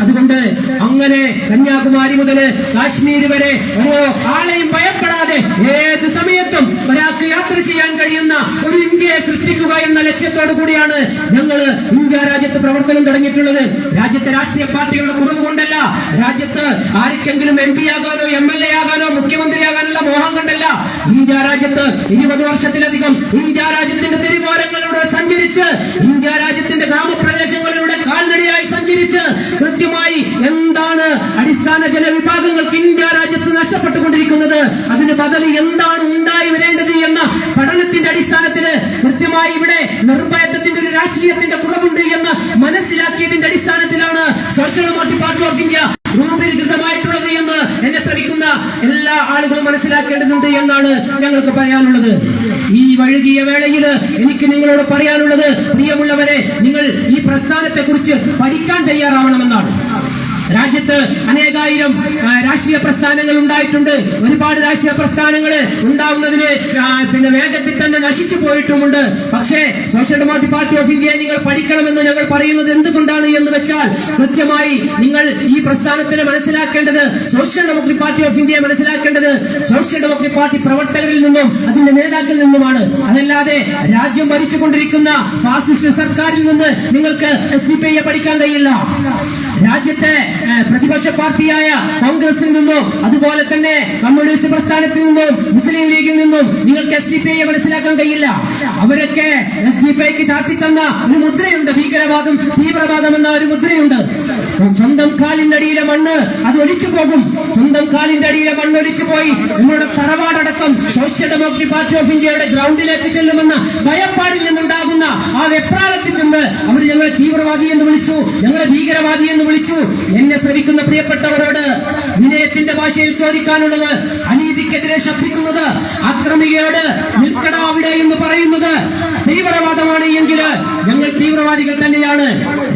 അതുകൊണ്ട് അങ്ങനെ കന്യാകുമാരി മുതൽ കാശ്മീർ വരെ ഓരോ ആളെയും ഭയപ്പെടാതെ ഏത് സമയത്തും ഒരാൾക്ക് യാത്ര ചെയ്യാൻ കഴിയുന്ന ഒരു ഇന്ത്യയെ സൃഷ്ടിക്കുക എന്ന ലക്ഷ്യത്തോടു കൂടിയാണ് ഞങ്ങൾ ഇന്ത്യ രാജ്യത്ത് പ്രവർത്തനം തുടങ്ങിയിട്ടുള്ളത്. രാജ്യത്തെ രാഷ്ട്രീയ പാർട്ടികളുടെ കുറവ് കൊണ്ടല്ല രാജ്യത്ത് ആർക്കെങ്കിലും എം പി ആകാനോ എം എൽ എ ആകാനോ മുഖ്യമന്ത്രിയാകാനുള്ള മോഹം കൊണ്ടല്ല ഇന്ത്യ രാജ്യത്ത് ഇരുപത് വർഷത്തിലധികം ഇന്ത്യ രാജ്യത്തിന്റെ തെരുവോരങ്ങളിലൂടെ സഞ്ചരിച്ച് ഇന്ത്യ രാജ്യത്തിന്റെ ഗ്രാമപ്രദേശങ്ങളിലൂടെ അതിന് ബദലി എന്താണ് ഉണ്ടായി വരേണ്ടത് എന്ന പഠനത്തിന്റെ അടിസ്ഥാനത്തിൽ കൃത്യമായി ഇവിടെ നിർഭയത്വത്തിന്റെ ഒരു രാഷ്ട്രീയത്തിന്റെ കുറവുണ്ട് എന്ന് മനസ്സിലാക്കിയതിന്റെ അടിസ്ഥാനത്തിലാണ് സോഷ്യൽ പാർട്ടി ഓഫ് ഇന്ത്യ രൂപീകൃതമായിട്ടുള്ളത് എന്ന് എന്നെ ശ്രമിക്കുന്ന എല്ലാ ആളുകളും മനസ്സിലാക്കേണ്ടതുണ്ട് എന്നാണ് ഞങ്ങൾക്ക് പറയാനുള്ളത്. ഈ വഴുകിയ വേളയിൽ എനിക്ക് നിങ്ങളോട് പറയാനുള്ളത് പ്രിയമുള്ളവരെ നിങ്ങൾ ഈ പ്രസ്ഥാനത്തെ കുറിച്ച് പഠിക്കാൻ തയ്യാറാവണമെന്നാണ്. രാജ്യത്ത് അനേകായിരം രാഷ്ട്രീയ പ്രസ്ഥാനങ്ങൾ ഉണ്ടായിട്ടുണ്ട്. ഒരുപാട് രാഷ്ട്രീയ പ്രസ്ഥാനങ്ങൾ ഉണ്ടാവുന്നതിന് പിന്നെ വേഗത്തിൽ തന്നെ നശിച്ചു പോയിട്ടുമുണ്ട്. പക്ഷേ സോഷ്യൽ ഡെമോക്രാറ്റിക് പാർട്ടി ഓഫ് ഇന്ത്യയെ നിങ്ങൾ പഠിക്കണമെന്ന് ഞങ്ങൾ പറയുന്നത് എന്തുകൊണ്ടാണ് എന്ന് വെച്ചാൽ കൃത്യമായി നിങ്ങൾ ഈ പ്രസ്ഥാനത്തിന് മനസ്സിലാക്കേണ്ടത് സോഷ്യൽ ഡെമോക്രാറ്റിക് പാർട്ടി ഓഫ് ഇന്ത്യയെ മനസ്സിലാക്കേണ്ടത് സോഷ്യൽ ഡെമോക്രാറ്റിക് പാർട്ടി പ്രവർത്തകരിൽ നിന്നും അതിന്റെ നേതാക്കളിൽ നിന്നുമാണ്. അതല്ലാതെ രാജ്യം ഭരിച്ചുകൊണ്ടിരിക്കുന്ന ഫാസിസ്റ്റ് സർക്കാരിൽ നിന്ന് നിങ്ങൾക്ക് എസ് ഡി പഠിക്കാൻ കഴിയില്ല. രാജ്യത്തെ പ്രതിപക്ഷ പാർട്ടിയായ കോൺഗ്രസിൽ നിന്നും അതുപോലെ തന്നെ കമ്മ്യൂണിസ്റ്റ് പ്രസ്ഥാനത്തിൽ നിന്നും മുസ്ലിം ലീഗിൽ നിന്നും നിങ്ങൾക്ക് എസ് ഡി പി ഐയെ മനസ്സിലാക്കാൻ കഴിയില്ല. അവരൊക്കെ എസ് ഡി പി ഐക്ക് ചാർത്തിത്തന്ന ഒരു മുദ്രയുണ്ട്. ഭീകരവാദം തീവ്രവാദം എന്ന ഒരു മുദ്രയുണ്ട്. സ്വന്തം കാലിന്റെ അടിയിലെ മണ്ണ് അത് ഒലിച്ചു പോകും. സ്വന്തം കാലിന്റെ അടിയിലെ മണ്ണ് ഒലിച്ചു പോയി. നമ്മളുടെ തറവാടടക്കം സോഷ്യൽ ഡെമോക്രറ്റിക് പാർട്ടി ഓഫ് ഇന്ത്യയുടെ ഗ്രൗണ്ടിലേക്ക് ചെല്ലുമെന്ന ഭയപ്പാടിൽ നിന്നുണ്ടാകുന്ന ആ വെപ്രാളത്തിൽ നിന്ന് അവർ ഞങ്ങളെ തീവ്രവാദി എന്ന് വിളിച്ചു ഞങ്ങളെ ഭീകരവാദി എന്ന് വിളിച്ചു. എന്നെ ശ്രമിക്കുന്ന പ്രിയപ്പെട്ടവരോട് വിനയത്തിന്റെ ഭാഷയിൽ ചോദിക്കാനുള്ളത് അനീതിക്കെതിരെ ശബ്ദിക്കുന്നത് അക്രമികയോട് നിൽക്കട അവിടെ എന്ന് പറയുന്നത്. എങ്കിൽ ഞങ്ങൾ തീവ്രവാദികൾ തന്നെയാണ്.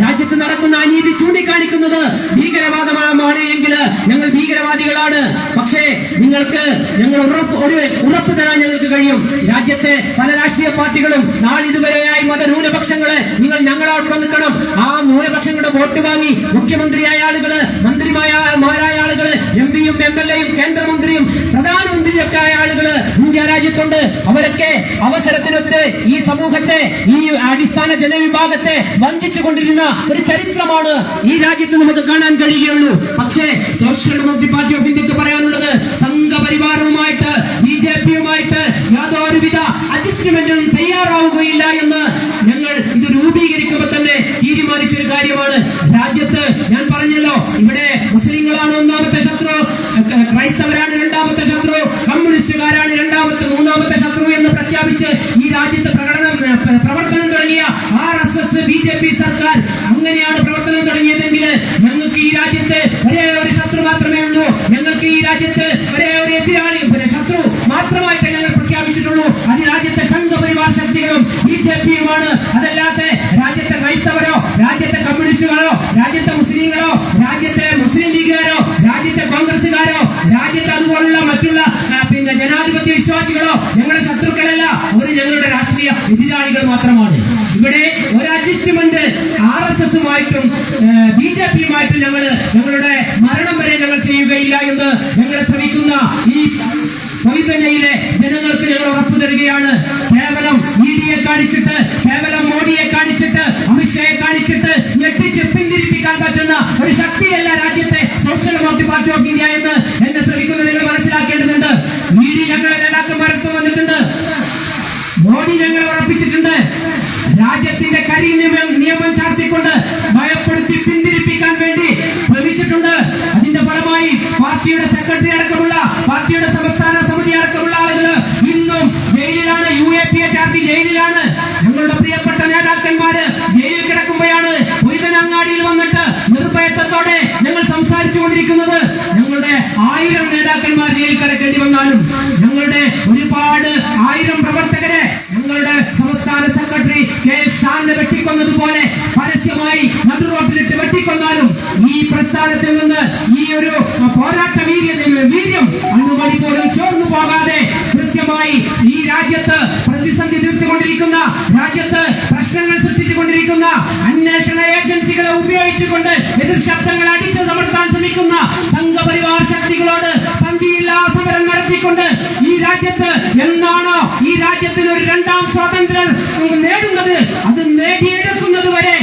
രാജ്യത്ത് നടക്കുന്ന അനീതി ചൂണ്ടിക്കാണിക്കുന്നത് ഭീകരവാദമാണ് എങ്കിൽ ഞങ്ങൾ ഭീകരവാദികളാണ്. പക്ഷേ നിങ്ങൾക്ക് ഞങ്ങൾ ഉറപ്പ് ഒരു ഉറപ്പ് തരാൻ ഞങ്ങൾക്ക് കഴിയും. രാജ്യത്തെ പല രാഷ്ട്രീയ പാർട്ടികളും നാളിതുവരെയായി മതന്യൂനപക്ഷങ്ങളെ നിങ്ങൾ ഞങ്ങളോടൊപ്പം നിൽക്കണം. ആ ന്യൂനപക്ഷങ്ങളുടെ വോട്ട് വാങ്ങി മുഖ്യമന്ത്രിയായ ആളുകൾ മന്ത്രിമാരായ ആളുകൾ എം പിയും എം എൽ എയും കേന്ദ്രമന്ത്രിയും പ്രധാനമന്ത്രിയൊക്കെ ആയ ആളുകൾ രാജ്യത്തുണ്ട് അവരൊക്കെ അവസരത്തിനൊത്ത് ഈ സമൂഹത്തെ ഈ അടിസ്ഥാന ജനവിഭാഗത്തെ വഞ്ചിച്ചു കൊണ്ടിരുന്ന ഒരു ചരിത്രമാണ് ഈ രാജ്യത്ത് നമുക്ക് കാണാൻ കഴിയുകയുള്ളൂ. പക്ഷേ സോഷ്യൽ ഡെമോക്രറ്റിക് പാർട്ടി ഓഫ് ഇന്ത്യയ്ക്ക് പറയാനുള്ളത് സംഘപരിവാരവുമായിട്ട് ബി ജെ പിയുമായിട്ട് യാതൊരുവിധ അഡ്ജസ്റ്റ്മെന്റിനും തയ്യാറാവുകയില്ല എന്ന് ഞങ്ങൾ ഇത് രൂപീകരിക്കുമ്പോൾ തന്നെ തീരുമാനിച്ചൊരു കാര്യമാണ്. രാജ്യത്ത് ഞാൻ പറഞ്ഞല്ലോ ഇവിടെ മുസ്ലിങ്ങളാണ് ഒന്നാമത്തെ ശത്രു ക്രൈസ്തവരാണ് രണ്ടാമത്തെ ശത്രു കമ്മ്യൂണിസ്റ്റുകാരാണ് രണ്ടാമത്തെ മൂന്നാമത്തെ ശത്രു എന്ന് പ്രഖ്യാപിച്ച് ഈ രാജ്യത്ത് പ്രകടനം പ്രവർത്തനം തുടങ്ങിയ R S S B J P സർക്കാർ അങ്ങനെയാണ് പ്രവർത്തനം തുടങ്ങിയതെങ്കിൽ ഞങ്ങൾക്ക് ഈ രാജ്യത്ത് ഒരേ ഒരു ശത്രു മാത്രമേ ഉള്ളൂ. ഞങ്ങൾക്ക് ഈ രാജ്യത്ത് ഒരേ ഒരു എതിരാളി ശത്രു മാത്രമായിട്ട് ഞങ്ങൾ പ്രഖ്യാപിച്ചിട്ടുള്ളൂ. അത് രാജ്യത്തെ സംഘപരിവാർ ശക്തികളും ബി ജെ പിയുമാണ്. അതല്ലാതെ രാജ്യത്തെ ക്രൈസ്തവരോ രാജ്യത്തെ കമ്മ്യൂണിസ്റ്റുകളോ രാജ്യത്തെ മുസ്ലിങ്ങളോ രാജ്യത്തെ മുസ്ലിം ലീഗുകാരോ രാജ്യത്തെ കോൺഗ്രസുകാരോ രാജ്യത്തെ അതുപോലുള്ള മറ്റുള്ള പിന്നെ ജനാധിപത്യ വിശ്വാസികളോ ഞങ്ങളുടെ ശത്രുക്കളല്ല. അവർ ഞങ്ങളുടെ രാഷ്ട്രീയ എതിരാളികൾ മാത്രമാണ്. ഇവിടെ ഒരു അഡ്ജസ്റ്റ്മെന്റ് ആർ എസ് എസുമായിട്ടും ബി ജെ പിയുമായിട്ടും ഞങ്ങൾ ഞങ്ങളുടെ മരണം വരെ ഞങ്ങൾ ചെയ്യുകയില്ല എന്ന് ഞങ്ങളെ ശ്രമിക്കുന്ന ഈ പവിതന്നയിലെ ജനങ്ങൾക്ക് ഞങ്ങൾ ഉറപ്പു തരികയാണ്. കേവലം ഇ കാണിച്ചിട്ട് കേവലം മോഡിയെ കാണിച്ചിട്ട് അമിത്ഷായെ കാണിച്ചിട്ട് ഞെട്ടിച്ച് പിന്തിരിപ്പിക്കാൻ പറ്റുന്ന ഒരു ശക്തിയല്ല രാജ്യത്തെ social democratic party of India എന്ന് എന്നെ ശ്രമിക്കുന്നത് നിങ്ങൾ മനസ്സിലാക്കേണ്ടതുണ്ട് ഇ ഡി ഞങ്ങളെ നേതാക്കന്മാരൊക്കെ വന്നിട്ടുണ്ട് മോഡി രാജ്യത്തിന്റെ കരി നിയമം ചാർത്തിക്കൊണ്ട് ഭയപ്പെടുത്തി പിന്തിരിപ്പിക്കാൻ വേണ്ടി ശ്രമിച്ചിട്ടുണ്ട്. അതിന്റെ ഫലമായി പാർട്ടിയുടെ സെക്രട്ടറി അടക്കമുള്ള പാർട്ടിയുടെ സംസ്ഥാന സമിതി അടക്കമുള്ള ആളുകൾ ഇന്നും ജയിലിലാണ്. യു എ പി എ ചാർത്തി ജയിലിലാണ്. ഞങ്ങളുടെ പ്രിയപ്പെട്ട നേതാക്കന്മാര് ജയിലിൽ കിടക്കുമ്പോഴാണ് പൊയ്തനങ്ങാടിയിൽ വന്നിട്ട് നിർഭയത്വത്തോടെ ഞങ്ങൾ സംസാരിച്ചു കൊണ്ടിരിക്കുന്നത് ഞങ്ങളുടെ ആയിരം നേതാക്കന്മാർ ജയിലിൽ കിടക്കേണ്ടി വന്നാലും ഞങ്ങളുടെ ഒരുപാട് ആയിരം പ്രവർത്തകരെ ഞങ്ങളുടെ സംസ്ഥാന സെക്രട്ടറി കെ വെട്ടിക്കൊന്നതുപോലെ പരസ്യമായി നടുറോട്ടിലിട്ട് വെട്ടിക്കൊന്നാലും ഈ പ്രസ്ഥാനത്തിൽ നിന്ന് ഈ ഒരു പോരാട്ട വീര്യം അണ്ണുമണി പോലും ചോർന്നു പോകാതെ കൃത്യമായി ഈ രാജ്യത്ത് പ്രതിസന്ധി തീർത്തുകൊണ്ടിരിക്കുന്ന രാജ്യത്ത് ശക്തികളെ ഉപയോഗിച്ചുകൊണ്ട് എതിർ ശബ്ദങ്ങൾ അടിച്ചു സമർത്താൻ ശ്രമിക്കുന്ന സംഘപരിവാർ ശക്തികളോട് സന്ധിയില്ലാ സമരം നടത്തിക്കൊണ്ട് ഈ രാജ്യത്ത് എന്നാണോ ഈ രാജ്യത്തിന് ഒരു രണ്ടാം സ്വാതന്ത്ര്യം നേടുന്നത്? അത് നേടിയെടുക്കുന്നത് വരെ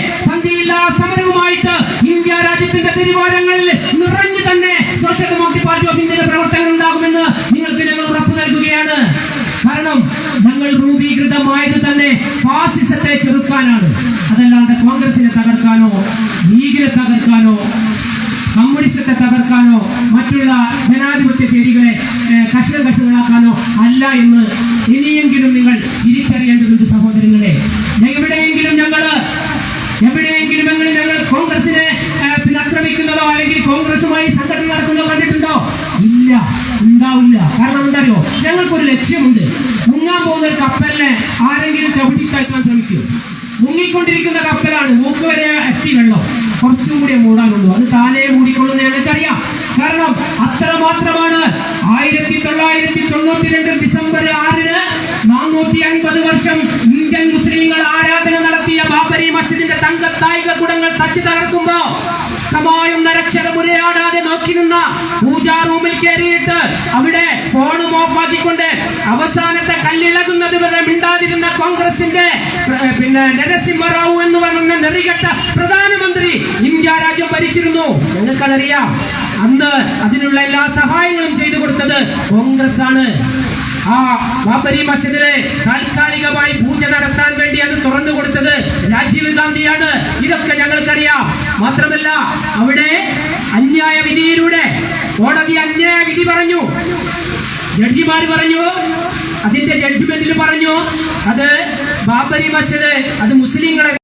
കാരണം ഞങ്ങൾ രൂപീകൃതമായത് തന്നെ ഫാസിസത്തെ ചെറുക്കാനാണ്. അതല്ലാണ്ട് കോൺഗ്രസിനെ തകർക്കാനോ ലീഗിനെ തകർക്കാനോ കമ്മ്യൂണിസത്തെ തകർക്കാനോ മറ്റുള്ള ജനാധിപത്യ ചേരികളെ കഷ്ണം കഷണം കഷണങ്ങളാക്കാനോ അല്ല എന്ന് ഇനിയെങ്കിലും നിങ്ങൾ തിരിച്ചറിയേണ്ടതുണ്ട് സഹോദരങ്ങളെ. എവിടെയെങ്കിലും ഞങ്ങൾ എവിടെയെങ്കിലും ഞങ്ങൾ കോൺഗ്രസിനെ ആക്രമിക്കുന്നതോ അല്ലെങ്കിൽ കോൺഗ്രസുമായി സംഘടന നടക്കുന്നതോ കണ്ടിട്ടുണ്ടോ? ഇല്ല. ഉണ്ടാവില്ല. കാരണം എന്തറിയോ? ഞങ്ങൾക്കൊരു ലക്ഷ്യമുണ്ട്. മുങ്ങാൻ പോകുന്ന ഒരു കപ്പലിനെ ആരെങ്കിലും ചവിട്ടി കയറ്റാൻ ശ്രമിക്കും. മുങ്ങിക്കൊണ്ടിരിക്കുന്ന കപ്പലാണ് മൂക്ക് വരെ എത്തി വെള്ളം. കുറച്ചും കൂടി മൂടാനുള്ളൂ അത് താനേ മൂടിക്കൊള്ളുന്ന ഞങ്ങൾക്കറിയാം. കാരണം അത്ര മാത്രമാണ് ആയിരത്തി തൊള്ളായിരത്തി തൊണ്ണൂറ്റി രണ്ട് ഡിസംബർ ആറിന് നാനൂറ്റി അൻപത് വർഷം ഇന്ത്യൻ മുസ്ലിങ്ങൾ ആരാധന നടത്തിയ ബാബരി മസ്ജിദിന്റെ തങ്കത്തായിക കുടങ്ങൾ തച്ചു തകർക്കുമ്പോ കമായും നരക്ഷരം ഉരയാടാതെ നോക്കി നിന്ന പൂജാ റൂമിൽ കയറിയിട്ട് അവിടെ ഫോണും ഓഫാക്കിക്കൊണ്ട് അവസാനത്തെ കല്ലിളകുന്നത് വരെ മിണ്ടാതിരുന്ന കോൺഗ്രസിന്റെ പിന്നെ നരസിംഹറാവു എന്ന് പറയുന്ന നെറികെട്ട പ്രധാനമന്ത്രി ഇന്ത്യ രാജ്യം ഭരിച്ചിരുന്നു. ഞങ്ങൾക്കതറിയാം അന്ന് അതിനുള്ള എല്ലാ സഹായങ്ങളും ചെയ്തു കൊടുത്തത് കോൺഗ്രസ് ആണ് ആ ബാബരി മസ്ജിദിലെ താൽക്കാലികമായി പൂജ നടത്താൻ വേണ്ടി അത് തുറന്നു കൊടുത്തത് രാജീവ് ഗാന്ധിയാണ്. ഇതൊക്കെ ഞങ്ങൾക്കറിയാം. മാത്രമല്ല അവിടെ അന്യായ വിധിയിലൂടെ കോടതി അന്യായ വിധി പറഞ്ഞു. ജഡ്ജിമാർ പറഞ്ഞു അതിന്റെ ജഡ്ജ്മെന്റിൽ പറഞ്ഞു. അത് ബാബരി മസ്ജിദ് അത് മുസ്ലിങ്ങളെ